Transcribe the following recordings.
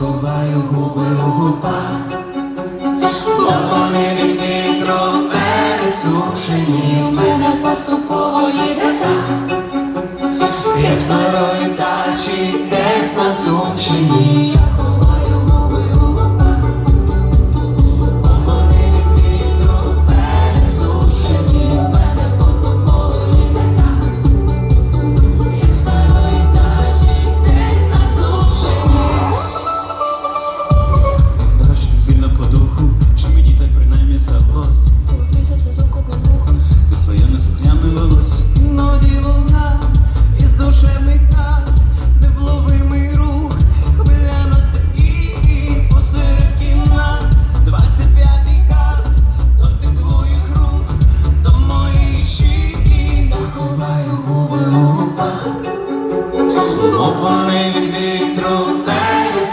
ховаю губи у губах, бо вони від вітру пересушені, мене поступово йде так, як старої тачі десь на сумщині.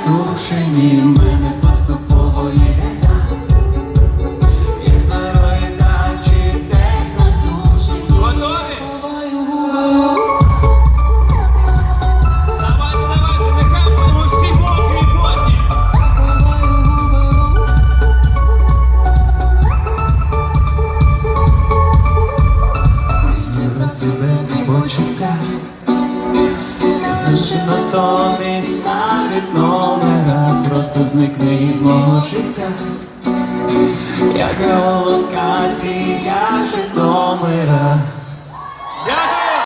Слушай, не мене зникне із мого життя, як геолокація